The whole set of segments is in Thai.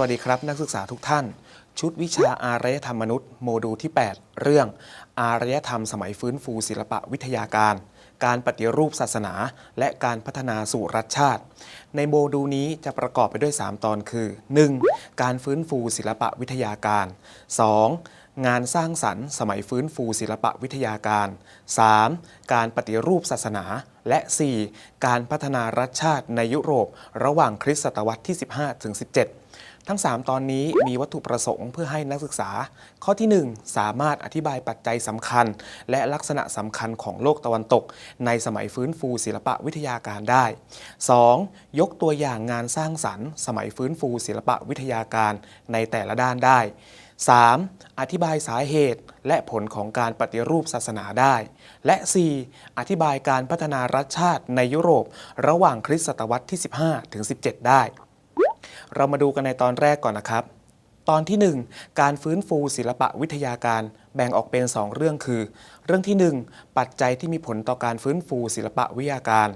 วัสดีครับ นักศึกษาทุกท่าน ชุดวิชาอารยธรรมมนุษย์ โมดูลที่ 8 เรื่อง อารยธรรมสมัยฟื้นฟูศิลปะวิทยาการ การปฏิรูปศาสนา และการพัฒนาสู่รัฐชาติ ในโมดูลนี้จะประกอบไปด้วย 3 ตอนคือ 1. การฟื้นฟูศิลปะวิทยาการ 2. งานสร้างสรรค์ สมัยฟื้นฟูศิลปะวิทยาการ 3. การปฏิรูปศาสนาและ 4. การพัฒนารัฐชาติในยุโรป ระหว่างคริสตศตวรรษที่ 15ถึง17 ทั้ง 3 ตอนนี้มีวัตถุประสงค์เพื่อให้นักศึกษา ข้อที่ 1 สามารถอธิบายปัจจัยสำคัญ และลักษณะสำคัญของโลกตะวันตก ในสมัยฟื้นฟูศิลปะวิทยาการได้ 2. ยกตัวอย่างงานสร้างสรรค์ สมัยฟื้นฟูศิลปะวิทยาการในแต่ละด้านได้ 3. อธิบายสาเหตุและผลของการปฏิรูปศาสนาได้ และ 4. อธิบายการพัฒนารัฐชาติในยุโรป ระหว่างคริสตศตวรรษที่ 15 ถึง 17 ได้ เรามาดูกันในตอนแรกก่อนนะครับ ตอนที่ 1 การฟื้นฟูศิลปะวิทยาการแบ่งออกเป็น 2 เรื่องคือ เรื่องที่ 1 ปัจจัยที่มีผลต่อการฟื้นฟูศิลปะวิทยาการ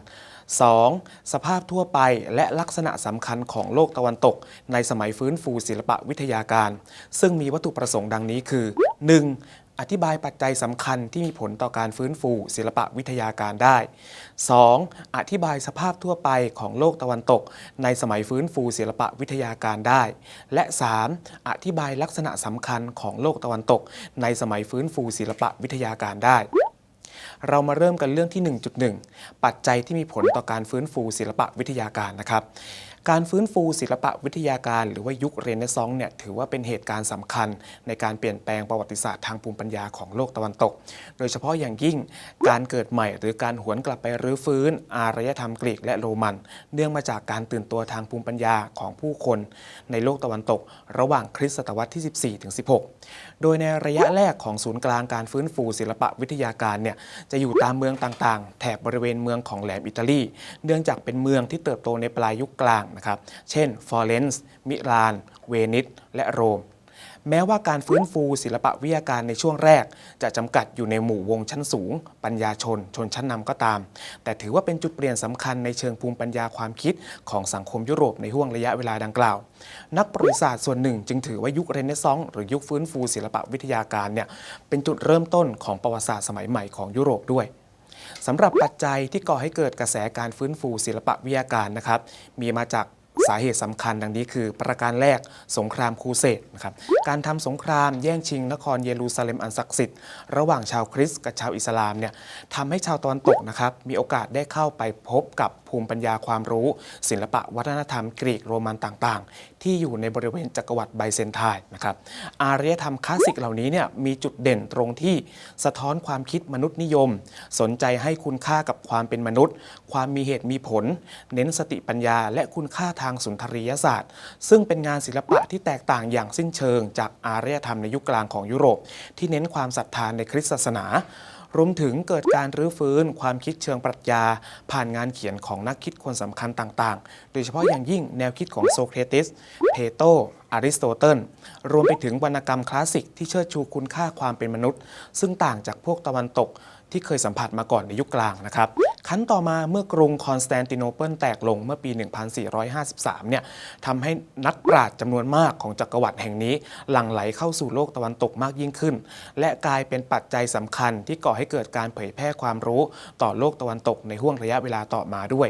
2. สภาพทั่วไปและลักษณะสำคัญของโลกตะวันตก ในสมัยฟื้นฟูศิลปะวิทยาการ ซึ่งมีวัตถุประสงค์ดังนี้คือ 1. อธิบายปัจจัยสำคัญที่มีผลต่อการฟื้นฟูศิลปะวิทยาการได้ 2. อธิบายสภาพทั่วไปของโลกตะวันตก ในสมัยฟื้นฟูศิลปะวิทยาการได้ และ 3. อธิบายลักษณะสำคัญของโลกตะวันตก ในสมัยฟื้นฟูศิลปะวิทยาการได้ เรามาเริ่มกันเรื่องที่ 1.1 ปัจจัยที่มีผลต่อการฟื้นฟูศิลปะวิทยาการนะครับการฟื้นฟูศิลปะวิทยาการ หรือว่ายุคเรเนซองส์เนี่ยถือว่าเป็นเหตุการณ์สำคัญ ในการเปลี่ยนแปลงประวัติศาสตร์ทางภูมิปัญญาของโลกตะวันตก โดยเฉพาะอย่างยิ่งการเกิดใหม่หรือการหวนกลับไปรื้อฟื้น อารยธรรมกรีกและโรมัน เนื่องมาจากการตื่นตัวทางภูมิปัญญาของผู้คน ในโลกตะวันตก ระหว่างคริสตศตวรรษที่ 14ถึง16โดยในระยะแรกของศูนย์กลางการฟื้นฟูศิลปะวิทยาการเนี่ยจะอยู่ตามเมืองต่างๆ แถบบริเวณเมืองของแหลมอิตาลี เนื่องจากเป็นเมืองที่เติบโตในปลายยุคกลางนะครับ เช่น ฟลอเรนซ์ มิลาน เวนิส และโรม แม้ว่าการฟื้นฟูศิลปะวิทยาการในช่วงแรก จะจำกัดอยู่ในหมู่วงชั้นสูง ปัญญาชน ชนชั้นนำก็ตาม แต่ถือว่าเป็นจุดเปลี่ยนสำคัญในเชิงภูมิปัญญาความคิดของสังคมยุโรปในห่วงระยะเวลาดังกล่าว นักประวัติศาสตร์ส่วนหนึ่งจึงถือว่ายุคเรเนซองส์หรือยุคฟื้นฟูศิลปะวิทยาการเนี่ยเป็นจุดเริ่มต้นของประวัติศาสตร์สมัยใหม่ของยุโรปด้วยสำหรับปัจจัยที่ก่อให้เกิดกระแสการฟื้นฟูศิลปะวิทยาการนะครับ มีมาจาก สาเหตุสำคัญดังนี้คือประการแรกสงครามครูเสดนะครับการทำสงครามแย่งชิงนครเยรูซาเล็มอันศักดิ์สิทธิ์ระหว่างชาวคริสต์กับชาวอิสลามเนี่ยทำให้ชาวตอนตกนะครับมีโอกาสได้เข้าไปพบกับภูมิปัญญาความรู้ ศิลปะวัฒนธรรมกรีกโรมันต่างๆ ที่อยู่ในบริเวณจักรวรรดิไบเซนไทน์นะครับอารยธรรมคลาสสิกเหล่านี้เนี่ยมีจุดเด่นตรงที่สะท้อนความคิดมนุษย์นิยม สนใจให้คุณค่ากับความเป็นมนุษย์ ความมีเหตุมีผล เน้นสติปัญญา และคุณค่าทางสุนทรียศาสตร์ ซึ่งเป็นงานศิลปะที่แตกต่างอย่างสิ้นเชิง จากอารยธรรมในยุคกลางของยุโรป ที่เน้นความศรัทธานในคริสตศาสนา รวมถึงเกิดการรื้อฟื้นความคิดเชิงปรัชญา ผ่านงานเขียนของนักคิดคนสำคัญต่างๆ โดยเฉพาะอย่างยิ่งแนวคิดของโซเครติส เพโตรอริสโตเติล รวมไปถึงวรรณกรรมคลาสสิกที่เชิดชูคุณค่าความเป็นมนุษย์ ซึ่งต่างจากพวกตะวันตกที่เคยสัมผัสมาก่อนในยุคกลางนะครับ ขั้นต่อมาเมื่อกรุงคอนสแตนติโนเปิลแตกลงเมื่อปี 1453 เนี่ยทำให้นักปราชญ์จำนวนมากของจักรวรรดิแห่งนี้หลั่งไหลเข้าสู่โลกตะวันตกมากยิ่งขึ้น และกลายเป็นปัจจัยสำคัญที่ก่อให้เกิดการเผยแพร่ความรู้ต่อโลกตะวันตกในห่วงระยะเวลาต่อมาด้วย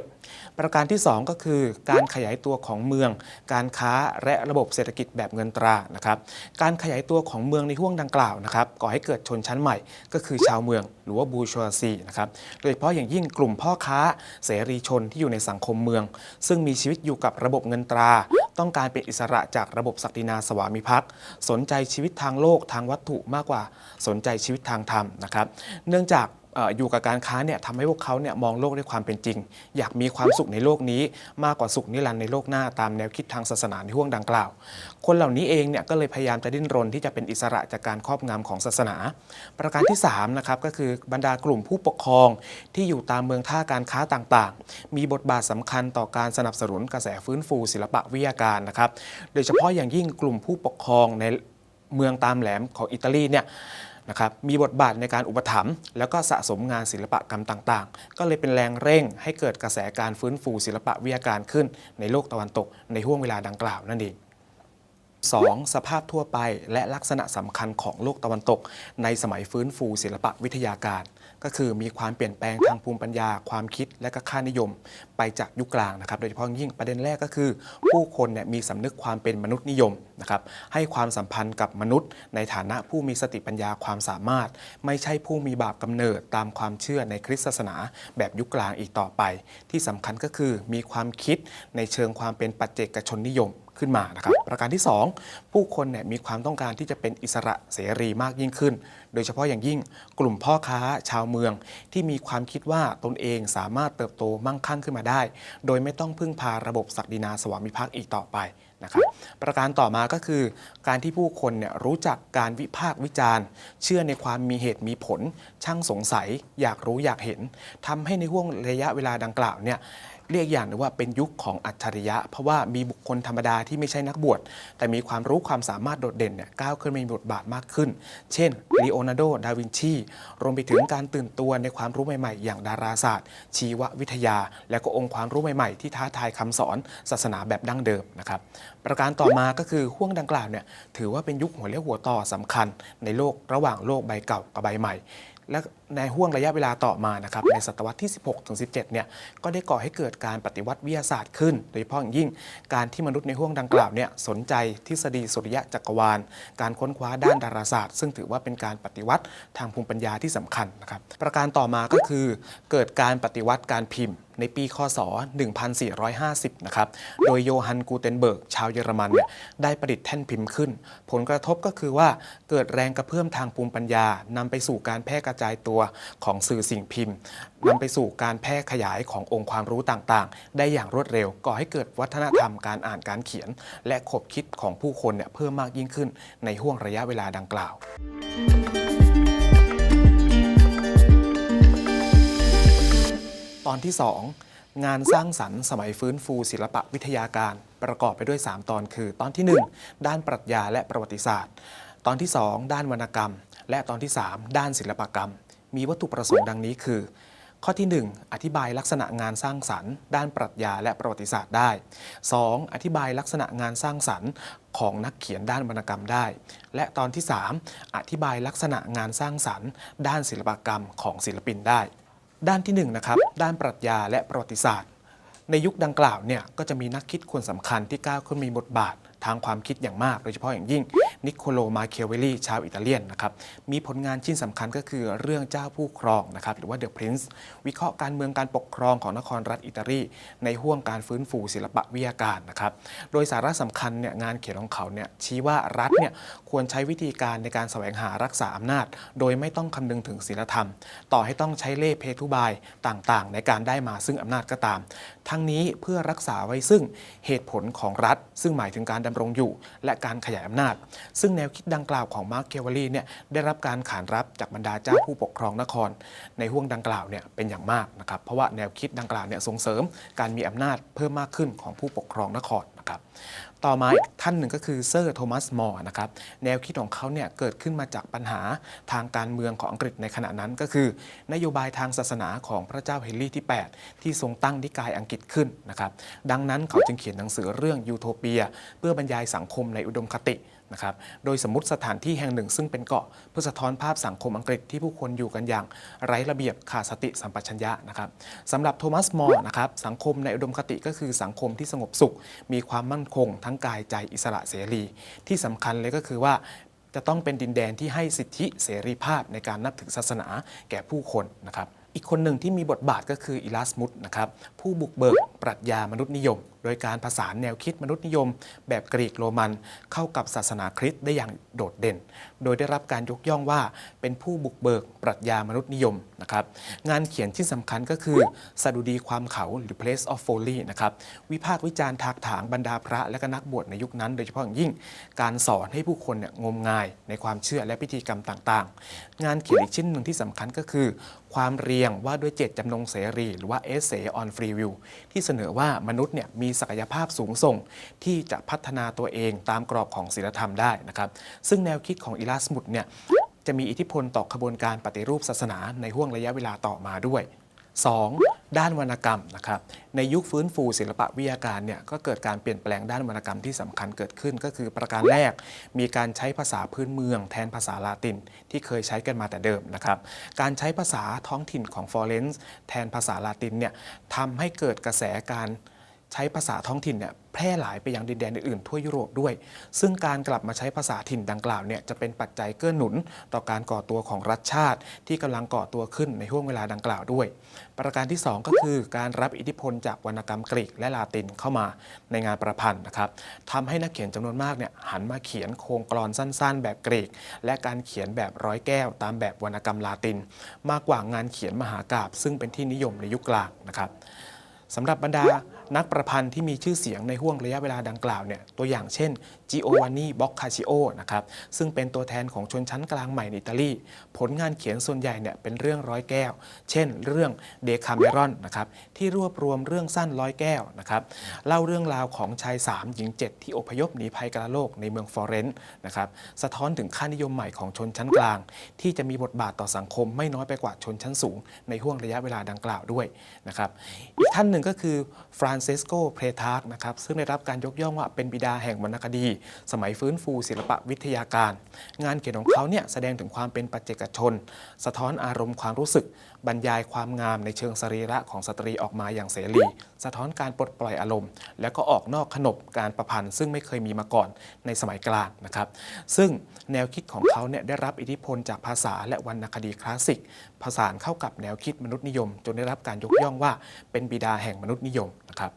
ประการที่ 2 ก็คือการขยายตัวของเมือง การค้าและระบบเศรษฐกิจแบบเงินตรานะครับการขยายตัวของเมืองในห่วงดังกล่าวนะครับก่อให้เกิดชนชั้นใหม่ ก็คือชาวเมืองหรือว่าบูชัวซีนะครับโดยเฉพาะอย่างยิ่งกลุ่มพ่อค้าเสรีชนที่อยู่ในสังคมเมือง ซึ่งมีชีวิตอยู่กับระบบเงินตรา ต้องการเป็นอิสระจากระบบศักดินาสวามิภักดิ์สนใจชีวิตทางโลกทางวัตถุมากกว่าสนใจชีวิตทางธรรมนะครับ เนื่องจาก อยู่กับการค้าเนี่ยทำให้พวกเขาเนี่ยมองโลกด้วยความเป็นจริง อยากมีความสุขในโลกนี้ มากกว่าสุขนิรันดร์ในโลกหน้าตามแนวคิดทางศาสนาในห่วงดังกล่าว คนเหล่านี้เองเนี่ยก็เลยพยายามจะดิ้นรนที่จะเป็นอิสระจากการครอบงำของศาสนา ประการที่3นะครับก็คือบรรดากลุ่มผู้ปกครองที่อยู่ตามเมืองท่าการค้าต่างๆ มีบทบาทสำคัญต่อการสนับสนุนกระแสฟื้นฟู ศิลปะวิทยาการนะครับ โดยเฉพาะอย่างยิ่งกลุ่มผู้ปกครองในเมืองตามแหลมของอิตาลีเนี่ย นะครับมีบทบาทในการอุปถัมภ์แล้วก็สะสมงานศิลปกรรมต่างๆ ก็เลยเป็นแรงเร่งให้เกิดกระแสการฟื้นฟูศิลปะวิทยาการขึ้น ในโลกตะวันตกในห่วงเวลาดังกล่าวนั่นเอง 2. สภาพทั่วไปและลักษณะสำคัญของโลกตะวันตก ในสมัยฟื้นฟูศิลปะวิทยาการ ก็คือมีความเปลี่ยนแปลงทางภูมิปัญญา ความคิดและก็ค่านิยม ไปจากยุคกลางนะครับ โดยเฉพาะยิ่งประเด็นแรกก็คือ ผู้คนเนี่ยมีสำนึกความเป็นมนุษย์นิยมนะครับให้ความสัมพันธ์กับมนุษย์ ในฐานะผู้มีสติปัญญาความสามารถ ไม่ใช่ผู้มีบาปกำเนิดตามความเชื่อในคริสตศาสนา แบบยุคกลางอีกต่อไป ที่สำคัญก็คือมีความคิดในเชิงความเป็นปัจเจกชนนิยม ขึ้นมานะครับ ประการที่ 2 ผู้คนเนี่ยมีความต้องการที่จะเป็นอิสระเสรีมากยิ่งขึ้น โดยเฉพาะอย่างยิ่งกลุ่มพ่อค้าชาวเมือง ที่มีความคิดว่าตนเองสามารถเติบโตมั่งคั่งขึ้นมาได้ โดยไม่ต้องพึ่งพาระบบศักดินาสวามิภักดิ์อีกต่อไปนะครับประการต่อมาก็คือ การที่ผู้คนเนี่ยรู้จักการวิพากษ์วิจารณ์ เชื่อในความมีเหตุมีผล ช่างสงสัย อยากรู้อยากเห็นทำให้ในห่วงระยะเวลาดังกล่าวเนี่ย เรียกอย่างหนึงว่าเป็นยุคของอัจฉริยะ เพราะว่ามีบุคคลธรรมดาที่ไม่ใช่นักบวชแต่มีความรู้ความสามารถโดดเด่นเนี่ยก้าวขึ้นมีบทบาทมากขึ้น เช่นลีโอนาร์โด ดาวินชี รวมไปถึงการตื่นตัวในความรู้ใหม่ๆ อย่างดาราศาสตร์ ชีววิทยา และก็องค์ความรู้ใหม่ๆ ที่ท้าทายคำสอนศาสนาแบบดั้งเดิมนะครับประการต่อมาก็คือห่วงดังกล่าวเนี่ยถือว่าเป็นยุคหัวเรียวหัวต่อสำคัญในโลกระหว่างโลกใบเก่ากับใบใหม่ และ ในห่วงระยะเวลาต่อมานะครับในศตวรรษที่ 16ถึง17 เนี่ยก็ได้ก่อให้เกิดการปฏิวัติวิทยาศาสตร์ขึ้น โดยเฉพาะอย่างยิ่งการที่มนุษย์ในห่วงดังกล่าวเนี่ยสนใจทฤษฎีสุริยะจักรวาล การค้นคว้าด้านดาราศาสตร์ ซึ่งถือว่าเป็นการปฏิวัติทางภูมิปัญญาที่สำคัญนะครับประการต่อมาก็คือ เกิดการปฏิวัติการพิมพ์ในปี คศ 1450 นะครับ โดยโยฮันกูเทนเบิร์ก ชาวเยอรมันเนี่ยได้ประดิษฐ์แท่นพิมพ์ขึ้น ผลกระทบก็คือว่าเกิดแรงกระเพื่อมทางภูมิปัญญานำไปสู่การแพร่กระจายตัวของสื่อสิ่งพิมพ์นำไปสู่การแพร่ขยายขององค์ความรู้ต่างๆ ได้อย่างรวดเร็ว ก่อให้เกิดวัฒนธรรมการอ่านการเขียน และขบคิดของผู้คนเนี่ยเพิ่มมากยิ่งขึ้นในห่วงระยะเวลาดังกล่าว ตอนที่ 2 งานสร้างสรรค์สมัยฟื้นฟูศิลปะวิทยาการ ประกอบไปด้วย 3 ตอนคือ ตอนที่ 1 ด้านปรัชญาและประวัติศาสตร์ ตอนที่ 2 ด้านวรรณกรรม และตอนที่ 3 ด้านศิลปกรรม มีวัตถุประสงค์ดังนี้คือ ข้อที่ 1 อธิบายลักษณะงานสร้างสรรค์ ด้านปรัชญาและประวัติศาสตร์ได้ 2. อธิบายลักษณะงานสร้างสรรค์ของนักเขียนด้านวรรณกรรมได้ และตอนที่ 3 อธิบายลักษณะงานสร้างสรรค์ ด้านศิลปกรรมของศิลปินได้ ด้านที่1นะครับด้านปรัชญาและประวัติศาสตร์ ในยุคดังกล่าวเนี่ยก็จะมีนักคิดคนสำคัญที่ก้าวขึ้นมีบทบาท ทางความคิดอย่างมากโดยเฉพาะอย่างยิ่งนิโคโลมาเคียเวลลีชาวอิตาเลียนนะครับมีผลงานชิ้นสำคัญก็คือเรื่องเจ้าผู้ครองนะครับหรือว่า The Prince วิเคราะห์การเมืองการปกครองของนครรัฐอิตาลี ในห่วงการฟื้นฟูศิลปะวิทยาการนะครับ โดยสาระสำคัญเนี่ยงานเขียนของเขาเนี่ยชี้ว่ารัฐเนี่ยควรใช้วิธีการในการแสวงหารักษาอำนาจ โดยไม่ต้องคำนึงถึงศีลธรรม ต่อให้ต้องใช้เล่ห์เพทุบายต่างๆ ในการได้มาซึ่งอำนาจก็ตาม ทั้งนี้เพื่อรักษาไว้ซึ่งเหตุผลของรัฐ ซึ่งหมายถึงการดำรงอยู่ และการขยายอำนาจ ซึ่งแนวคิดดังกล่าวของมาร์คเกวลีเนี่ยได้รับการขานรับจากบรรดาเจ้าผู้ปกครองนคร ในห่วงดังกล่าวเนี่ยเป็นอย่างมากนะครับ เพราะว่าแนวคิดดังกล่าวเนี่ยส่งเสริมการมีอำนาจเพิ่มมากขึ้นของผู้ปกครองนครนะครับ ต่อมาอีกท่านหนึ่งก็คือเซอร์โทมัสมอร์นะครับ แนวคิดของเขาเนี่ยเกิดขึ้นมาจากปัญหาทางการเมืองของอังกฤษในขณะนั้นก็คือ นโยบายทางศาสนาของพระเจ้าเฮนรี่ที่ 8 ที่ทรงตั้งนิกายอังกฤษขึ้นนะครับ ดังนั้นเขาจึงเขียนหนังสือเรื่องยูโทเปีย เพื่อบรรยายสังคมในอุดมคติ นะครับโดยสมมติสถานที่แห่งหนึ่ง ซึ่งเป็นเกาะเพื่อสะท้อนภาพสังคมอังกฤษที่ผู้คนอยู่กันอย่างไร้ระเบียบขาดสติสัมปชัญญะนะครับสำหรับโทมัสมอร์นะครับสังคมในอุดมคติก็คือสังคมที่สงบสุข มีความมั่นคง ทั้งกายใจอิสระเสรี ที่สำคัญเลยก็คือว่าจะต้องเป็นดินแดนที่ให้สิทธิเสรีภาพในการนับถือศาสนาแก่ผู้คนนะครับ อีกคนหนึ่งที่มีบทบาทก็คืออิลาสมุสนะครับผู้บุกเบิกปรัชญามนุษยนิยม โดยการผสานแนวคิดมนุษยนิยม แบบกรีกโรมัน เข้ากับศาสนาคริสต์ได้อย่างโดดเด่น โดยได้รับการยกย่องว่าเป็นผู้บุกเบิกปรัชญามนุษยนิยมนะครับงานเขียนที่สำคัญก็คือสดุดีความเขาหรือ Place of Folly นะครับวิพากษ์วิจารณ์ถากถางบรรดาพระและก็นักบวชในยุคนั้น โดยเฉพาะอย่างยิ่งการสอนให้ผู้คนเนี่ยงมงายในความเชื่อและพิธีกรรมต่างๆ งานเขียนอีกชิ้นหนึ่งที่สำคัญก็คือ ความเรียงว่าด้วยเจตจำนงเสรี หรือว่า Essay on Free Will ที่เสนอว่ามนุษย์เนี่ยมีศักยภาพสูงส่ง ที่จะพัฒนาตัวเองตามกรอบของศีลธรรมได้นะครับ ซึ่งแนวคิดของอิลาสมุดเนี่ยจะมีอิทธิพลต่อขบวนการปฏิรูปศาสนาในห่วงระยะเวลาต่อมาด้วย 2. ด้านวรรณกรรมนะครับในยุคฟื้นฟูศิลปะวิทยาการเนี่ยก็เกิดการเปลี่ยนแปลงด้านวรรณกรรมที่สำคัญเกิดขึ้น ก็คือประการแรกมีการใช้ภาษาพื้นเมือง แทนภาษาลาตินที่เคยใช้กันมาแต่เดิมนะครับการใช้ภาษาท้องถิ่นของฟลอเรนซ์แทนภาษาลาตินเนี่ยทำให้เกิดกระแสการ ใช้ภาษาท้องถิ่นเนี่ยแพร่หลายไปยังดินแดนอื่นๆทั่วยุโรปด้วย ซึ่งการกลับมาใช้ภาษาถิ่นดังกล่าวเนี่ยจะเป็นปัจจัยเกื้อหนุน ต่อการก่อตัวของรัฐชาติ ที่กำลังก่อตัวขึ้นในห่วงเวลาดังกล่าวด้วย ประการที่ 2 ก็คือการรับอิทธิพลจากวรรณกรรมกรีกและลาตินเข้ามาในงานประพันธ์นะครับทำให้นักเขียนจำนวนมากเนี่ยหันมาเขียนโครงกลอนสั้น ๆ แบบกรีก และการเขียนแบบร้อยแก้ว ตามแบบวรรณกรรมลาติน มากกว่างานเขียนมหากาบซึ่งเป็นที่นิยมในยุคกลางนะครับสำหรับบรรดา นักประพันธ์ที่มีชื่อเสียงในห่วงระยะเวลาดังกล่าวเนี่ยตัวอย่างเช่นจิโอวานนีบ็อกคาชิโอนะครับซึ่งเป็นตัวแทนของชนชั้นกลางใหม่ในอิตาลี ผลงานเขียนส่วนใหญ่เนี่ยเป็นเรื่องร้อยแก้ว เช่น เรื่องเดคาเมรอนนะครับที่รวบรวมเรื่องสั้นร้อยแก้วนะครับเล่าเรื่องราวของชาย 3 หญิง 7 ที่อพยพหนีภัยกลาโลกในเมืองฟลอเรนซ์นะครับสะท้อนถึงค่านิยมใหม่ของชนชั้นกลาง ที่จะมีบทบาทต่อสังคมไม่น้อยไปกว่าชนชั้นสูง ในห่วงระยะเวลาดังกล่าวด้วยนะครับอีกท่านหนึ่งก็คือฟรานเซสโกเพรทาร์กนะครับซึ่งได้รับการยกย่องว่าเป็นบิดาแห่งวรรณคดีสมัยฟื้นฟูศิลปะวิทยาการ งานเขียนของเขาเนี่ยแสดงถึงความเป็นปัจเจกชน สะท้อนอารมณ์ความรู้สึก บรรยายความงามในเชิงสรีระของสตรีออกมาอย่างเสรี สะท้อนการปลดปล่อยอารมณ์ แล้วก็ออกนอกขนบการประพันธ์ ซึ่งไม่เคยมีมาก่อนในสมัยกลางนะครับ ซึ่งแนวคิดของเขาเนี่ยได้รับอิทธิพลจากภาษาและวรรณคดีคลาสสิก ผสานเข้ากับแนวคิดมนุษยนิยม จนได้รับการยกย่องว่าเป็นบิดาแห่งมนุษยนิยมนะครับ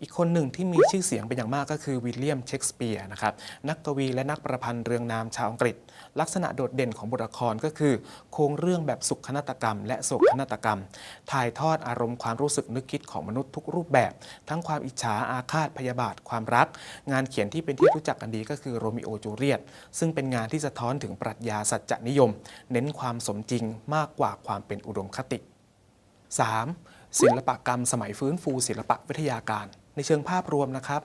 อีกคนหนึ่งที่มีชื่อเสียงเป็นอย่างมากก็คือวิลเลียมเชกสเปียร์นะครับนักกวีและนักประพันธ์เรืองนามชาวอังกฤษ ลักษณะโดดเด่นของบทละครก็คือ โครงเรื่องแบบสุขนาฏกรรม และโศกนาฏกรรม ถ่ายทอดอารมณ์ความรู้สึกนึกคิดของมนุษย์ทุกรูปแบบ ทั้งความอิจฉาอาฆาตพยาบาทความรัก งานเขียนที่เป็นที่รู้จักกันดีก็คือโรมิโอจูเลียตซึ่งเป็นงานที่สะท้อนถึงปรัชญาสัจจนิยม เน้นความสมจริงมากกว่าความเป็นอุดมคติ 3. ศิลปกรรมสมัยฟื้นฟูศิลปะวิทยาการ ในเชิงภาพรวมนะครับ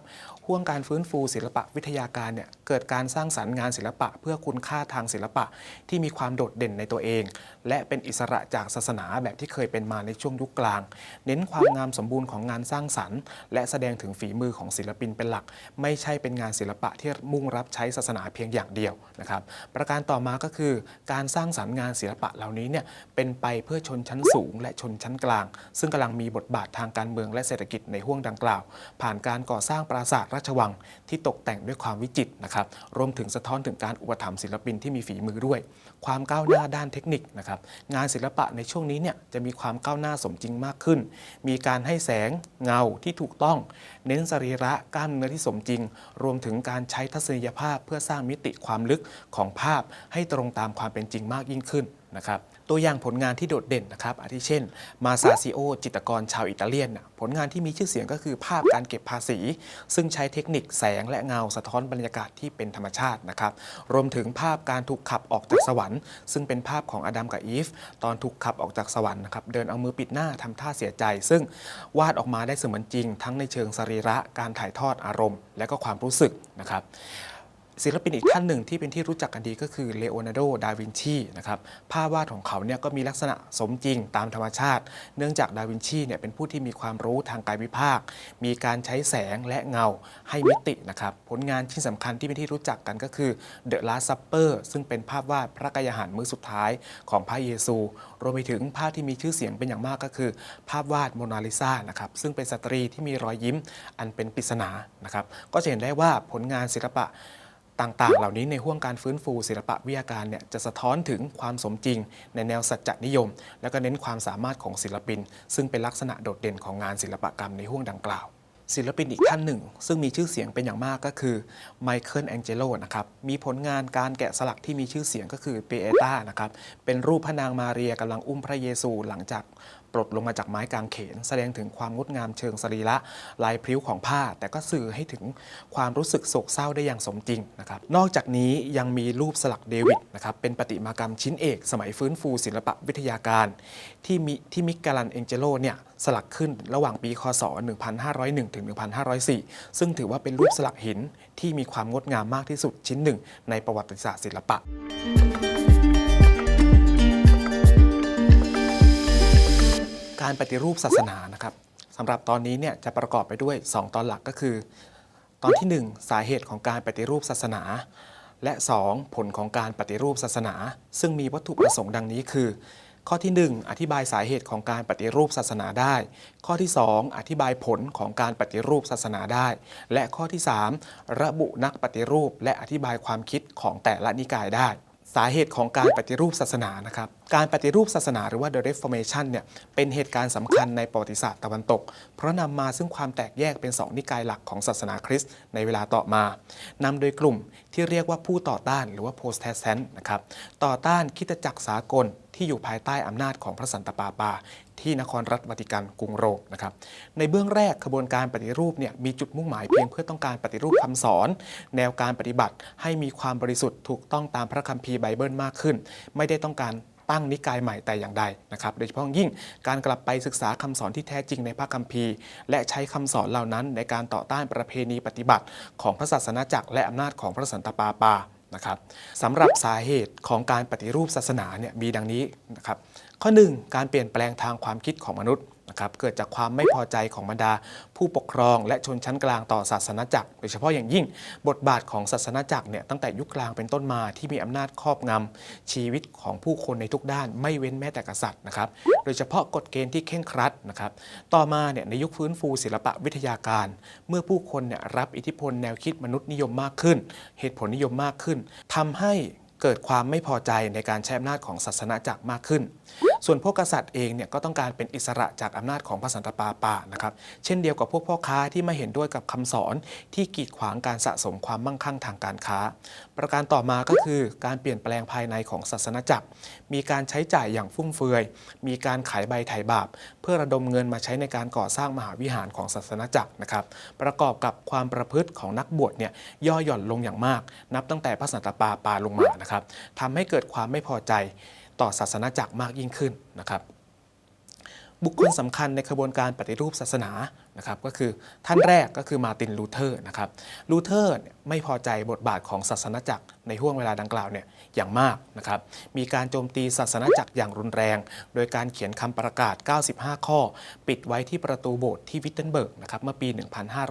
ห่วงการฟื้นฟูศิลปะวิทยาการเนี่ยเกิดการสร้างสรรค์งานศิลปะ เพื่อคุณค่าทางศิลปะที่มีความโดดเด่นในตัวเอง และเป็นอิสระจากศาสนาแบบที่เคยเป็นมาในช่วงยุคกลาง เน้นความงามสมบูรณ์ของงานสร้างสรรค์ และแสดงถึงฝีมือของศิลปินเป็นหลัก ไม่ใช่เป็นงานศิลปะที่มุ่งรับใช้ศาสนาเพียงอย่างเดียวนะครับประการต่อมาก็คือ การสร้างสรรค์งานศิลปะเหล่านี้เนี่ยเป็นไปเพื่อชนชั้นสูง และชนชั้นกลาง ซึ่งกำลังมีบทบาททางการเมืองและเศรษฐกิจในห่วงดังกล่าว ผ่านการก่อสร้างปราสาทราชวังที่ตกแต่งด้วยความวิจิตรนะครับรวมถึงสะท้อนถึงการอุปถัมภ์ศิลปินที่มีฝีมือด้วย ความก้าวหน้าด้านเทคนิคนะครับงานศิลปะในช่วงนี้เนี่ยจะมีความก้าวหน้าสมจริงมากขึ้น มีการให้แสงเงาที่ถูกต้อง เน้นสรีระกล้ามเนื้อที่สมจริง รวมถึงการใช้ทัศนียภาพเพื่อสร้างมิติความลึกของภาพให้ตรงตามความเป็นจริงมากยิ่งขึ้นนะครับ ตัวอย่างผลงานที่โดดเด่นนะครับอาทิเช่น มาซาซิโอ จิตรกรชาวอิตาเลียน ผลงานที่มีชื่อเสียงก็คือภาพการเก็บภาษี ซึ่งใช้เทคนิคแสงและเงาสะท้อนบรรยากาศที่เป็นธรรมชาตินะครับ รวมถึงภาพการถูกขับออกจากสวรรค์ ซึ่งเป็นภาพของอดัมกับอีฟ ตอนถูกขับออกจากสวรรค์นะครับเดินเอามือปิดหน้าทำท่าเสียใจ ซึ่งวาดออกมาได้เสมือนจริง ทั้งในเชิงสรีระการถ่ายทอดอารมณ์ และก็ความรู้สึกนะครับ ศิลปินอีกท่านหนึ่งที่เป็นที่รู้จักกันดีก็คือเลโอนาร์โด ดาวินชีนะครับภาพวาดของเขาเนี่ยก็มีลักษณะสมจริงตามธรรมชาติ เนื่องจากดาวินชีเนี่ยเป็นผู้ที่มีความรู้ทางกายวิภาค มีการใช้แสงและเงาให้มิตินะครับผลงานที่สำคัญที่เป็นที่รู้จักกันก็คือ The Last Supper ซึ่งเป็นภาพวาดพระกายาหารมื้อสุดท้ายของพระเยซู รวมไปถึงภาพที่มีชื่อเสียงเป็นอย่างมากก็คือ ภาพวาดโมนาลิซานะครับซึ่งเป็นสตรีที่มีรอยยิ้มอันเป็นปริศนานะครับก็จะเห็นได้ว่าผลงานศิลปะ ต่างๆ เหล่านี้ในห่วงการฟื้นฟูศิลปะวิทยาการเนี่ยจะสะท้อนถึงความสมจริง ในแนวสัจจนิยม และก็เน้นความสามารถของศิลปิน ซึ่งเป็นลักษณะโดดเด่นของงานศิลปกรรมในห่วงดังกล่าวศิลปินอีกท่านหนึ่ง ซึ่งมีชื่อเสียงเป็นอย่างมากก็คือไมเคิลแองเจโลนะครับ มีผลงานการแกะสลักที่มีชื่อเสียงก็คือเปเอตานะครับ เป็นรูปพระนางมาเรียกำลังอุ้มพระเยซูหลังจาก ปลดลงมาจากไม้กางเขน แสดงถึงความงดงามเชิงสรีระลายพริ้วของผ้า แต่ก็สื่อให้ถึงความรู้สึกโศกเศร้าได้อย่างสมจริงนะครับนอกจากนี้ยังมีรูปสลักเดวิดนะครับเป็นประติมากรรมชิ้นเอก สมัยฟื้นฟูศิลปะวิทยาการ ที่มิที่มิกาลันเองเจโลเนี่ยสลักขึ้นระหว่างปีคศ 1501ถึง1504 ซึ่งถือว่าเป็นรูปสลักหินที่มีความงดงามมากที่สุดชิ้นหนึ่ง ในประวัติศาสตร์ศิลปะ การปฏิรูปศาสนานะครับสำหรับตอนนี้เนี่ยจะประกอบไปด้วย 2 ตอนหลักก็คือ ตอนที่ 1 สาเหตุของการปฏิรูปศาสนา และ 2 ผลของการปฏิรูปศาสนา ซึ่งมีวัตถุประสงค์ดังนี้คือ ข้อที่ 1 อธิบายสาเหตุของการปฏิรูปศาสนาได้ ข้อที่ 2 อธิบายผลของการปฏิรูปศาสนาได้ และข้อที่ 3 ระบุนักปฏิรูป และอธิบายความคิดของแต่ละนิกายได้ สาเหตุของการปฏิรูปศาสนานะครับ การปฏิรูปศาสนาหรือว่า the reformation เนี่ยเป็นเหตุการณ์สำคัญในประวัติศาสตร์ตะวันตก เพราะนำมาซึ่งความแตกแยกเป็นสองนิกายหลักของศาสนาคริสต์ในเวลาต่อมานำโดยกลุ่มที่เรียกว่าผู้ต่อต้านหรือว่า protestant นะครับ ต่อต้านคิดจักรสากลที่อยู่ภายใต้อำนาจของพระสันตะปาปา ที่นครรัฐวาติกันกรุงโรมนะครับในเบื้องแรกขบวนการปฏิรูปเนี่ยมีจุดมุ่งหมายเพียงเพื่อต้องการปฏิรูปคำสอน แนวการปฏิบัติให้มีความบริสุทธิ์ถูกต้องตามพระคัมภีร์ไบเบิลมากขึ้น ไม่ได้ต้องการตั้งนิกายใหม่แต่อย่างใดนะครับ โดยเฉพาะยิ่งการกลับไปศึกษาคำสอนที่แท้จริงในพระคัมภีร์ และใช้คำสอนเหล่านั้นในการต่อต้านประเพณีปฏิบัติ ของพระศาสนาจักรและอำนาจของพระสันตะปาปานะครับสำหรับสาเหตุของการปฏิรูปศาสนาเนี่ยมีดังนี้นะครับ ข้อ 1 การเปลี่ยนแปลงทางความคิดของมนุษย์นะครับเกิดจากความไม่พอใจของบรรดา ผู้ปกครองและชนชั้นกลางต่อศาสนาจักรโดยเฉพาะอย่างยิ่ง บทบาทของศาสนาจักรเนี่ยตั้งแต่ยุคกลางเป็นต้นมาที่มีอำนาจครอบงำชีวิตของผู้คนในทุกด้าน ไม่เว้นแม้แต่กษัตริย์นะครับโดยเฉพาะกฎเกณฑ์ที่เคร่งครัดนะครับต่อมาเนี่ยในยุคฟื้นฟูศิลปะวิทยาการ เมื่อผู้คนเนี่ยรับอิทธิพลแนวคิดมนุษย์นิยมมากขึ้น เหตุผลนิยมมากขึ้นทำให้เกิดความไม่พอใจในการใช้อำนาจของศาสนาจักรมากขึ้น ส่วนพวกกษัตริย์เองเนี่ยก็ต้องการเป็นอิสระจากอำนาจของพระสันตะปาปานะครับเช่นเดียวกับพวกพ่อค้าที่ไม่เห็นด้วยกับคำสอนที่กีดขวางการสะสมความมั่งคั่งทางการค้า ประการต่อมาก็คือการเปลี่ยนแปลงภายในของศาสนาจักร มีการใช้จ่ายอย่างฟุ่มเฟือย มีการขายใบไถ่บาป เพื่อระดมเงินมาใช้ในการก่อสร้างมหาวิหารของศาสนาจักรนะครับประกอบกับความประพฤติของนักบวชเนี่ยย่อหย่อนลงอย่างมาก นับตั้งแต่พระสันตะปาปาลงมานะครับทำให้เกิดความไม่พอใจ ต่อศาสนาจักรมากยิ่งขึ้นนะครับ บุคคลสำคัญในขบวนการปฏิรูปศาสนานะครับก็คือท่านแรกก็คือมาตินลูเทอร์นะครับลูเทอร์ไม่พอใจบทบาทของศาสนาจักรในห่วงเวลาดังกล่าวเนี่ยอย่างมากนะครับมีการโจมตีศาสนาจักรอย่างรุนแรง โดยการเขียนคำประกาศ 95 ข้อ ปิดไว้ที่ประตูโบสถ์ที่วิตเทนเบิร์กนะครับเมื่อปี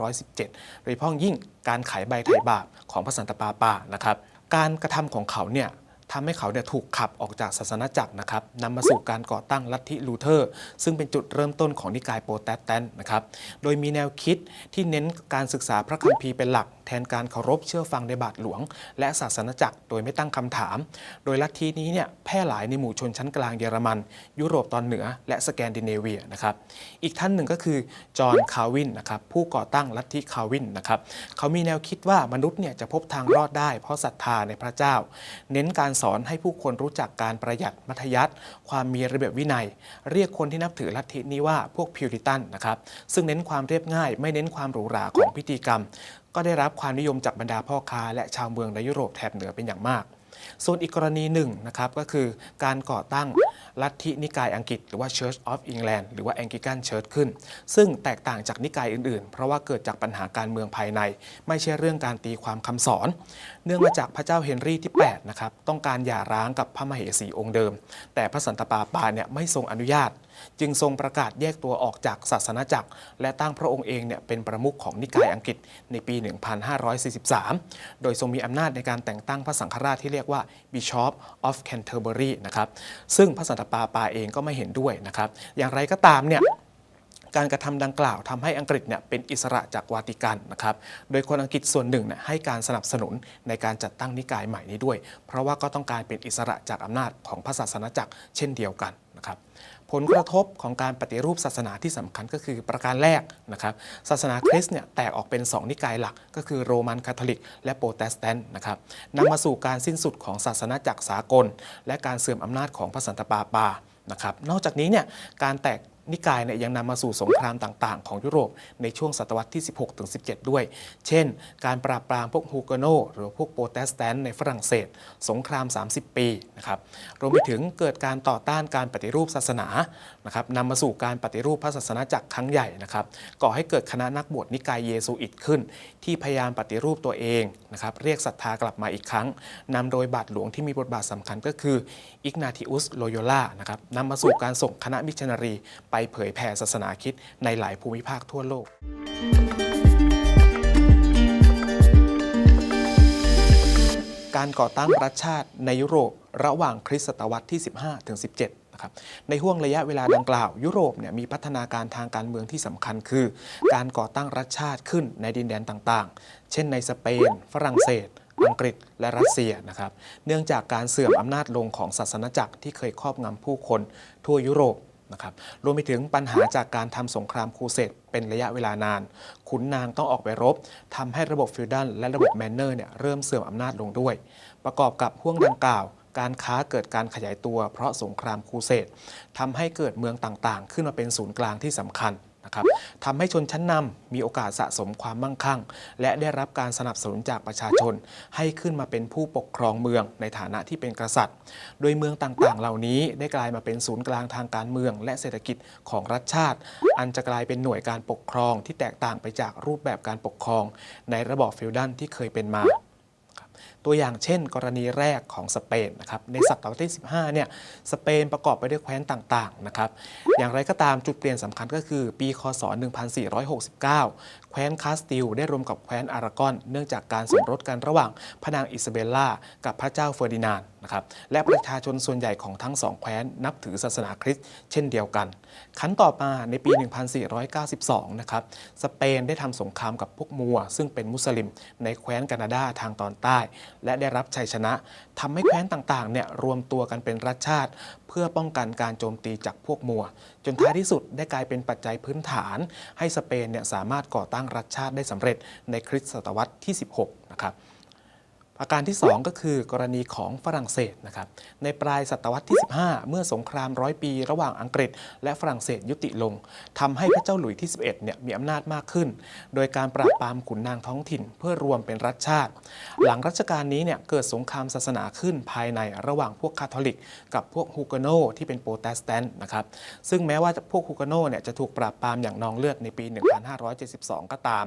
1517 โดยเฉพาะยิ่งการขายใบไถ่บาปของพระสันตะปาปานะครับการกระทำของเขาเนี่ย ทำให้เขาเนี่ยถูกขับออกจากศาสนาจักรนะครับนำมาสู่การก่อตั้งลัทธิลูเทอร์ ซึ่งเป็นจุดเริ่มต้นของนิกายโปรเตสแตนต์นะครับ โดยมีแนวคิดที่เน้นการศึกษาพระคัมภีร์เป็นหลัก แทนการเคารพเชื่อฟังในบาทหลวง และศาสนาจักรโดยไม่ตั้งคำถาม โดยลัทธินี้เนี่ยแพร่หลายในหมู่ชนชั้นกลางเยอรมัน ยุโรปตอนเหนือ และสแกนดิเนเวียนะครับ อีกท่านหนึ่งก็คือจอห์นคาวินนะครับผู้ก่อตั้งลัทธิคาวินนะครับเขามีแนวคิดว่ามนุษย์เนี่ยจะพบทางรอดได้ เพราะศรัทธาในพระเจ้า เน้นการสอนให้ผู้คนรู้จักการประหยัดมัธยัติความมีระเบียบวินัย เรียกคนที่นับถือลัทธินี้ว่าพวกพิวริตันนะครับซึ่งเน้นความเรียบง่าย ไม่เน้นความหรูหราของพิธีกรรม ก็ได้รับความนิยมจากบรรดาพ่อค้าและชาวเมืองในยุโรปแถบเหนือเป็นอย่างมาก ส่วนอีกกรณีหนึ่งนะครับก็คือการก่อตั้งลัทธินิกายอังกฤษหรือว่า Church of England หรือว่า Anglican Church ขึ้น ซึ่งแตกต่างจากนิกายอื่นๆ เพราะว่าเกิดจากปัญหาการเมืองภายใน ไม่ใช่เรื่องการตีความคำสอน เนื่องมาจากพระเจ้าเฮนรี่ที่ 8 นะครับ ต้องการหย่าร้างกับพระมเหสีองค์เดิม แต่พระสันตะปาปาเนี่ยไม่ทรงอนุญาต จึงทรงประกาศแยกตัวออกจากศาสนาจักร และตั้งพระองค์เองเนี่ยเป็นประมุขของนิกายอังกฤษในปี 1543 โดยทรงมีอำนาจในการแต่งตั้งพระสังฆราชที่เรียกว่า Bishop of Canterbury นะครับซึ่งพระสันตะปาปาเองก็ไม่เห็นด้วยนะครับอย่างไรก็ตามเนี่ยการกระทำดังกล่าวทำให้อังกฤษเนี่ยเป็นอิสระจากวาติกันนะครับ โดยคนอังกฤษส่วนหนึ่งเนี่ยให้การสนับสนุนในการจัดตั้งนิกายใหม่นี้ด้วย เพราะว่าก็ต้องการเป็นอิสระจากอำนาจของพระศาสนาจักรเช่นเดียวกันนะครับ ผลกระทบของการปฏิรูปศาสนาที่สำคัญก็คือประการแรกนะครับศาสนาคริสต์เนี่ยแตกออกเป็น 2 นิกายหลัก ก็คือโรมันคาทอลิก และโปรเตสแตนต์นะครับนำมาสู่การสิ้นสุดของศาสนาจักรสากล และการเสื่อมอำนาจของพระสันตะปาปานะครับนอกจากนี้เนี่ยการแตก นิกายเนี่ยยังนำมาสู่สงครามต่างๆ ของยุโรปในช่วงศตวรรษที่ 16 ถึง 17 ด้วย เช่น การปราบปรามพวกฮูโกโนหรือพวกโปรเตสแตนต์ในฝรั่งเศส สงคราม 30 ปีนะครับรวมไปถึงเกิดการต่อต้านการปฏิรูปศาสนานะครับนำมาสู่การปฏิรูปพระศาสนาจักรครั้งใหญ่นะครับก่อให้เกิดคณะนักบวชนิกายเยซูอิตขึ้น ที่พยายามปฏิรูปตัวเองนะครับเรียกศรัทธากลับมาอีกครั้งนำโดยบาทหลวงที่มีบทบาทสำคัญก็คืออิกนาติอุสโลโยล่านะครับนำมาสู่การส่งคณะมิชชันนารีไปเผยแผ่ศาสนาคิดในหลายภูมิภาคทั่วโลกการก่อตั้งรัฐชาติในยุโรประหว่างคริสตศตวรรษที่ 15 ถึง 17 นะครับ ในห่วงระยะเวลาดังกล่าว ยุโรปเนี่ยมีพัฒนาการทางการเมืองที่สำคัญคือ การก่อตั้งรัฐชาติขึ้นในดินแดนต่างๆ เช่นในสเปน ฝรั่งเศส อังกฤษ และรัสเซียนะครับ เนื่องจากการเสื่อมอำนาจลงของศาสนจักรที่เคยครอบงำผู้คนทั่วยุโรป นะครับรวมไปถึงปัญหาจากการทำสงครามครูเสดเป็นระยะเวลานาน ขุนนางต้องออกไปรบทำให้ระบบฟิวดัลและระบบแมนเนอร์เนี่ยเริ่มเสื่อมอำนาจลงด้วย ประกอบกับห่วงดังกล่าว การค้าเกิดการขยายตัวเพราะสงครามครูเสดทำให้เกิดเมืองต่างๆ ขึ้นมาเป็นศูนย์กลางที่สำคัญ นะครับทำให้ชนชั้นนำมีโอกาสสะสมความมั่งคั่ง และได้รับการสนับสนุนจากประชาชน ให้ขึ้นมาเป็นผู้ปกครองเมืองในฐานะที่เป็นกษัตริย์ โดยเมืองต่างๆ เหล่านี้ได้กลายมาเป็นศูนย์กลางทางการเมือง และเศรษฐกิจของรัฐชาติ อันจะกลายเป็นหน่วยการปกครองที่แตกต่างไปจากรูปแบบการปกครอง ในระบอบฟิวดัลที่เคยเป็นมา ตัวอย่างเช่น กรณีแรกของสเปนนะครับในศตวรรษที่ 15 เนี่ยสเปนประกอบไปด้วยแคว้นต่างๆนะครับอย่างไรก็ตามจุดเปลี่ยนสำคัญก็คือปี คศ 1469แคว้นคาสติลได้รวมกับแคว้นอารากอน เนื่องจากการสมรสกันระหว่างพระนางอิซาเบลล่ากับพระเจ้าเฟอร์ดินานนะครับและประชาชนส่วนใหญ่ของทั้งสองแคว้นนับถือศาสนาคริสต์เช่นเดียวกันขั้นต่อมาในปี 1492 นะครับสเปนได้ทำสงครามกับพวกมัว ซึ่งเป็นมุสลิมในแคว้นแคนาดาทางตอนใต้ และได้รับชัยชนะทำให้แคว้นต่างๆเนี่ยรวมตัวกันเป็นรัฐชาติ เพื่อป้องกันการโจมตีจากพวกมัว นท้ายที่สุดได้กลายเป็นปัจจัยพื้นฐาน ให้สเปนเนี่ยสามารถก่อตั้งรัฐชาติได้สำเร็จในคริสตศตวรรษที่ 16 นะครับ อาการที่ 2 ก็คือกรณีของฝรั่งเศสนะครับในปลายศตวรรษที่ 15 เมื่อสงครามร้อยปี ระหว่างอังกฤษ และฝรั่งเศสยุติลงทำให้พระเจ้าหลุยส์ที่ 11เนี่ยมีอำนาจมากขึ้น โดยการปราบปรามขุนนางท้องถิ่น เพื่อรวมเป็นรัฐชาติ หลังรัชกาลนี้เนี่ยเกิดสงครามศาสนาขึ้นภายในระหว่างพวกคาทอลิก กับพวกฮูกโนที่เป็นโปรเตสแตนต์นะครับซึ่งแม้ว่าพวกฮูกโนเนี่ยจะถูกปราบปรามอย่างนองเลือดในปี 1572 ก็ตาม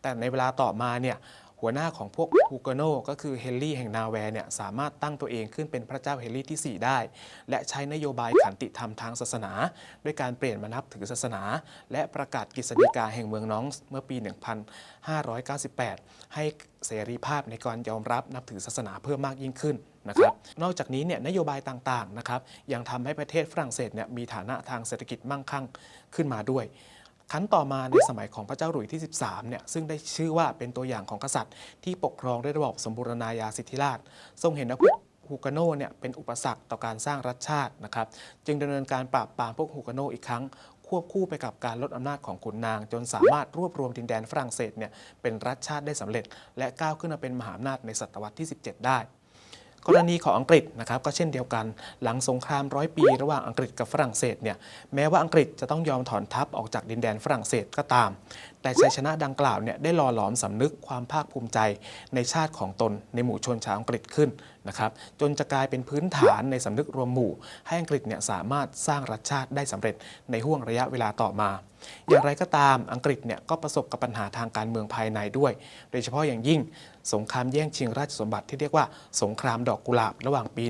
แต่ในเวลาต่อมาเนี่ย หัวหน้าของพวกฮูกโนก็คือเฮนรี่แห่งนาแวร์เนี่ยสามารถตั้งตัวเองขึ้นเป็นพระเจ้าเฮนรี่ที่ 4 ได้ และใช้นโยบายขันติธรรมทางศาสนา ด้วยการเปลี่ยนมานับถือศาสนา และประกาศกฤษฎีกาแห่งเมืองน้องเมื่อปี 1598 ให้เสรีภาพในการยอมรับนับถือศาสนาเพิ่มมากยิ่งขึ้นนะครับนอกจากนี้เนี่ยนโยบายต่างๆนะครับยังทำให้ประเทศฝรั่งเศสเนี่ยมีฐานะทางเศรษฐกิจมั่งคั่งขึ้นมาด้วย ขั้นต่อมาในสมัยของพระเจ้าหลุยที่ 13 เนี่ยซึ่งได้ชื่อว่าเป็นตัวอย่างของกษัตริย์ ที่ปกครองด้วยระบอบสมบูรณาญาสิทธิราช ทรงเห็นว่าพวกฮูกาโนเนี่ยเป็นอุปสรรคต่อการสร้างรัฐชาตินะครับจึงดำเนินการปราบปรามพวกฮูกาโนอีกครั้ง ควบคู่ไปกับการลดอำนาจของขุนนาง จนสามารถรวบรวมดินแดนฝรั่งเศสเนี่ยเป็นรัฐชาติได้สำเร็จ และก้าวขึ้นมาเป็นมหาอำนาจในศตวรรษที่ 17 ได้ กรณีของอังกฤษนะครับก็เช่นเดียวกันหลังสงครามร้อยปี ระหว่างอังกฤษกับฝรั่งเศสเนี่ยแม้ว่าอังกฤษจะต้องยอมถอนทัพออกจากดินแดนฝรั่งเศสก็ตาม แต่ชัยชนะดังกล่าวเนี่ยได้หล่อหลอมสำนึกความภาคภูมิใจในชาติของตนในหมู่ชนชาวอังกฤษขึ้น นะครับจนจะกลายเป็นพื้นฐานในสำนึกรวมหมู่ ให้อังกฤษเนี่ยสามารถสร้างรัฐชาติได้สำเร็จในห่วงระยะเวลาต่อมา อย่างไรก็ตามอังกฤษเนี่ยก็ประสบกับปัญหาทางการเมืองภายในด้วย โดยเฉพาะอย่างยิ่งสงครามแย่งชิงราชสมบัติที่เรียกว่าสงครามดอกกุหลาบระหว่างปี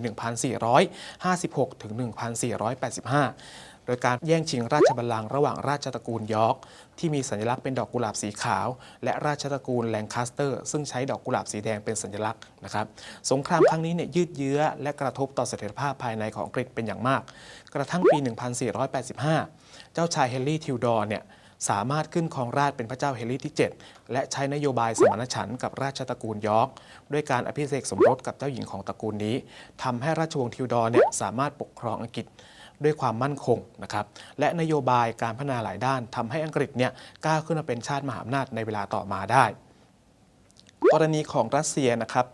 1456 ถึง 1485 โดยการแย่งชิงราชบัลลังก์ระหว่างราชตระกูลยอร์กที่มีสัญลักษณ์เป็นดอกกุหลาบสีขาว และราชตระกูลแลงคาสเตอร์ ซึ่งใช้ดอกกุหลาบสีแดงเป็นสัญลักษณ์นะครับสงครามครั้งนี้เนี่ยยืดเยื้อ และกระทบต่อเสถียรภาพภายในของอังกฤษเป็นอย่างมาก กระทั่งปี 1485 เจ้าชายเฮนรี่ทิวดอร์เนี่ยสามารถขึ้นครองราชเป็นพระเจ้าเฮนรี่ที่ 7 และใช้นโยบายสมานฉันท์กับราชตระกูลยอร์กด้วยการอภิเษกสมรสกับเจ้าหญิงของตระกูลนี้ทำให้ราชวงศ์ทิวดอร์เนี่ยสามารถปกครองอังกฤษ ด้วยความมั่นคงนะครับและนโยบายการพัฒนาหลายด้านทำให้อังกฤษเนี่ยก้าวขึ้นมาเป็นชาติมหาอำนาจในเวลาต่อมาได้กรณีของรัสเซียนะครับ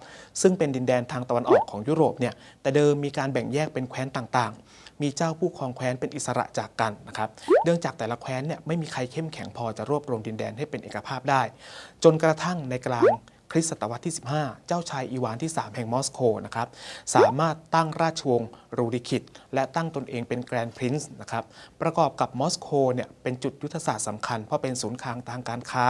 ซึ่งเป็นดินแดนทางตะวันออกของยุโรปเนี่ยแต่เดิมมีการแบ่งแยกเป็นแคว้นต่างๆ มีเจ้าผู้ครองแคว้นเป็นอิสระจากกันนะครับเนื่องจากแต่ละแคว้นเนี่ยไม่มีใครเข้มแข็งพอจะรวบรวมดินแดนให้เป็นเอกภาพได้ จนกระทั่งในกลาง คริสตศตวรรษที่ 15 เจ้าชายอีวานที่ 3 แห่งมอสโกนะครับสามารถตั้งราชวงศ์รูริคิดและตั้งตนเองเป็นแกรนด์พรินซ์นะครับประกอบกับมอสโกเนี่ยเป็นจุดยุทธศาสตร์สำคัญ เพราะเป็นศูนย์กลางทางการค้า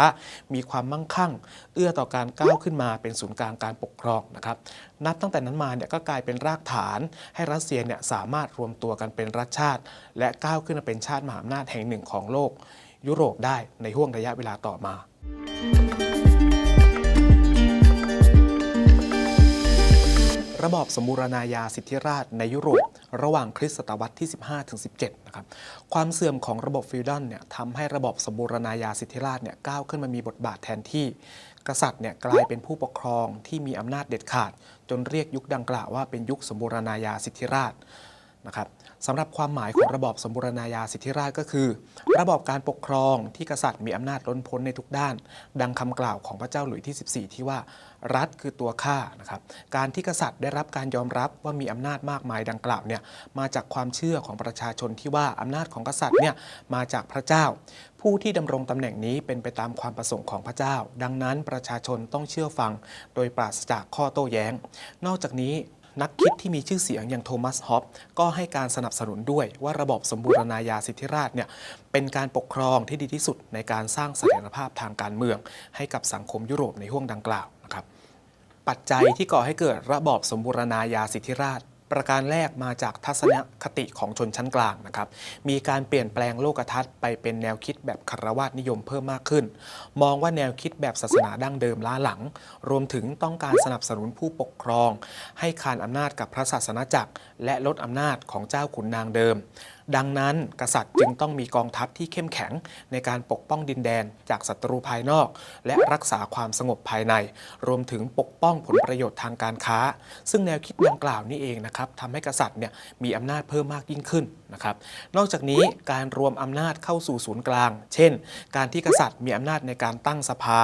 มีความมั่งคั่ง เอื้อต่อการก้าวขึ้นมาเป็นศูนย์กลางการปกครองนะครับนับตั้งแต่นั้นมาเนี่ยก็กลายเป็นรากฐาน ให้รัสเซียเนี่ยสามารถรวมตัวกันเป็นรัฐชาติ และก้าวขึ้นมาเป็นชาติมหาอำนาจแห่งหนึ่งของโลก ยุโรปได้ในห่วงระยะเวลาต่อมา ระบอบสมบูรณาญาสิทธิราชในยุโรป ระหว่างคริสตศตวรรษที่ 15ถึง17 นะครับ ความเสื่อมของระบบฟิวดอลเนี่ยทำให้ระบบสมบูรณาญาสิทธิราชเนี่ยก้าวขึ้นมามีบทบาทแทนที่ กษัตริย์เนี่ยกลายเป็นผู้ปกครองที่มีอำนาจเด็ดขาด จนเรียกยุคดังกล่าวว่าเป็นยุคสมบูรณาญาสิทธิราช นะครับสำหรับความหมายของระบอบสมบูรณาญาสิทธิราชก็คือ ระบอบการปกครองที่กษัตริย์มีอำนาจล้นพ้นในทุกด้าน ดังคำกล่าวของพระเจ้าหลุยส์ที่ 14 ที่ว่ารัฐคือตัวข้านะครับการที่กษัตริย์ได้รับการยอมรับว่ามีอำนาจมากมายดังกล่าวเนี่ยมาจากความเชื่อของประชาชนที่ว่าอำนาจของกษัตริย์เนี่ยมาจากพระเจ้า ผู้ที่ดำรงตำแหน่งนี้เป็นไปตามความประสงค์ของพระเจ้า ดังนั้นประชาชนต้องเชื่อฟัง โดยปราศจากข้อโต้แย้ง นอกจากนี้ นักคิดที่มีชื่อเสียงอย่างโทมัสฮอปก็ให้การสนับสนุนด้วยว่าระบบสมบูรณาญาสิทธิราชเนี่ยเป็นการปกครองที่ดีที่สุดในการสร้างเสถียรภาพทางการเมือง ให้กับสังคมยุโรปในห่วงดังกล่าวนะครับปัจจัยที่ก่อให้เกิดระบอบสมบูรณาญาสิทธิราช ประการแรกมาจากทัศนคติของชนชั้นกลางนะครับ มีการเปลี่ยนแปลงโลกทัศน์ไปเป็นแนวคิดแบบคารวาสนิยมเพิ่มมากขึ้น มองว่าแนวคิดแบบศาสนาดั้งเดิมล้าหลัง รวมถึงต้องการสนับสนุนผู้ปกครอง ให้คานอำนาจกับพระศาสนาจักร และลดอำนาจของเจ้าขุนนางเดิมดังนั้นกษัตริย์จึงต้องมีกองทัพที่เข้มแข็งในการปกป้องดินแดนจากศัตรูภายนอก และรักษาความสงบภายใน รวมถึงปกป้องผลประโยชน์ทางการค้า ซึ่งแนวคิดดังกล่าวนี้เองนะครับทำให้กษัตริย์เนี่ยมีอำนาจเพิ่มมากยิ่งขึ้นนะครับนอกจากนี้การรวมอำนาจเข้าสู่ศูนย์กลาง เช่น การที่กษัตริย์มีอำนาจในการตั้งสภา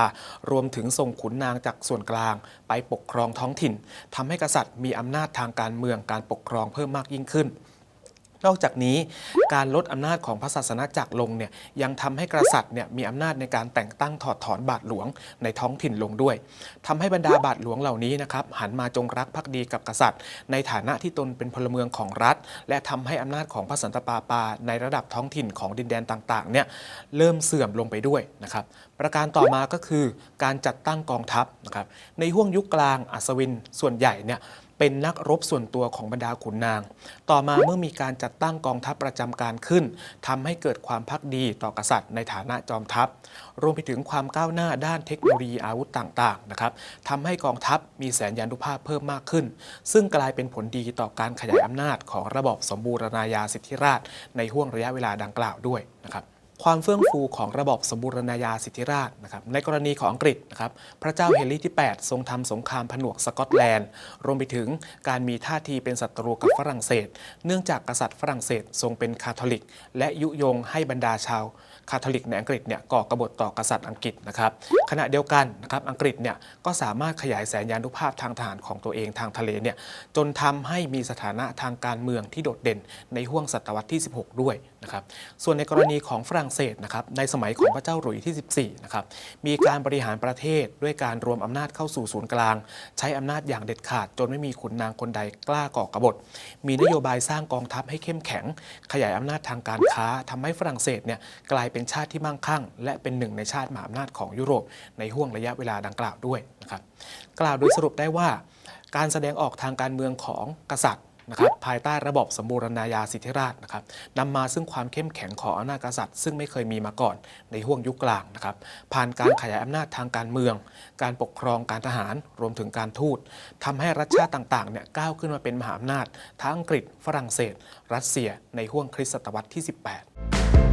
รวมถึงส่งขุนนางจากส่วนกลาง ไปปกครองท้องถิ่นทำให้กษัตริย์มีอำนาจทางการเมืองการปกครองเพิ่มมากยิ่งขึ้น นอกจากนี้การลดอำนาจของพระศาสนาจักรลงเนี่ยยังทำให้กษัตริย์เนี่ยมีอำนาจในการแต่งตั้งถอดถอนบาทหลวงในท้องถิ่นลงด้วยทำให้บรรดาบาทหลวงเหล่านี้นะครับหันมาจงรักภักดีกับกษัตริย์ ในฐานะที่ตนเป็นพลเมืองของรัฐ และทำให้อำนาจของพระสันตะปาปา ในระดับท้องถิ่นของดินแดนต่างๆเนี่ยเริ่มเสื่อมลงไปด้วยนะครับประการต่อมาก็คือการจัดตั้งกองทัพนะครับในห่วงยุคกลางอัศวินส่วนใหญ่เนี่ย เป็นนักรบส่วนตัวของบรรดาขุนนาง ต่อมาเมื่อมีการจัดตั้งกองทัพประจำการขึ้นทำให้เกิดความพักดีต่อกษัตริย์ในฐานะจอมทัพ รวมไปถึงความก้าวหน้าด้านเทคโนโลยีอาวุธต่างๆนะครับทำให้กองทัพมีแสนยานุภาพเพิ่มมากขึ้น ซึ่งกลายเป็นผลดีต่อการขยายอำนาจของระบอบสมบูรณาญาสิทธิราชในห่วงระยะเวลาดังกล่าวด้วยนะครับ ความเฟื่องฟูของระบบสมบูรณาญาสิทธิราชนะครับในกรณีของอังกฤษนะครับพระเจ้าเฮนรี่ที่ 8 ทรงทำสงครามผนวกสกอตแลนด์ รวมไปถึงการมีท่าทีเป็นศัตรูกับฝรั่งเศส เนื่องจากกษัตริย์ฝรั่งเศสทรงเป็นคาทอลิก และยุยงให้บรรดาชาว คาทอลิกในอังกฤษเนี่ยก่อกบฏต่อกษัตริย์อังกฤษนะครับขณะเดียวกันนะครับอังกฤษเนี่ยก็สามารถขยายแสนยานุภาพทางทหารของตัวเองทางทะเลเนี่ยจนทำให้มีสถานะทางการเมืองที่โดดเด่นในห่วงศตวรรษที่ 16 ด้วยนะครับส่วนในกรณีของฝรั่งเศสนะครับในสมัยของพระเจ้าหลุยส์ที่ 14นะครับมีการบริหารประเทศด้วยการรวมอำนาจเข้าสู่ศูนย์กลาง ใช้อำนาจอย่างเด็ดขาด จนไม่มีขุนนางคนใดกล้าก่อกบฏ มีนโยบายสร้างกองทัพให้เข้มแข็ง ขยายอำนาจทางการค้าทำให้ฝรั่งเศสเนี่ยกลายเป็นเป็นชาติที่มั่งคั่ง และเป็นหนึ่งในชาติมหาอำนาจของยุโรป ในห่วงระยะเวลาดังกล่าวด้วยนะครับกล่าวโดยสรุปได้ว่าการแสดงออกทางการเมืองของกษัตริย์นะครับภายใต้ระบบสมบูรณาญาสิทธิราชนะครับนำมาซึ่งความเข้มแข็งของอำนาจกษัตริย์ ซึ่งไม่เคยมีมาก่อนในห่วงยุคกลางนะครับผ่านการขยายอำนาจทางการเมือง การปกครองการทหารรวมถึงการทูตทำให้รัฐชาติต่างๆเนี่ยก้าวขึ้นมาเป็นมหาอำนาจทั้งอังกฤษฝรั่งเศส รัสเซีย ในห่วงคริสตศตวรรษที่ 18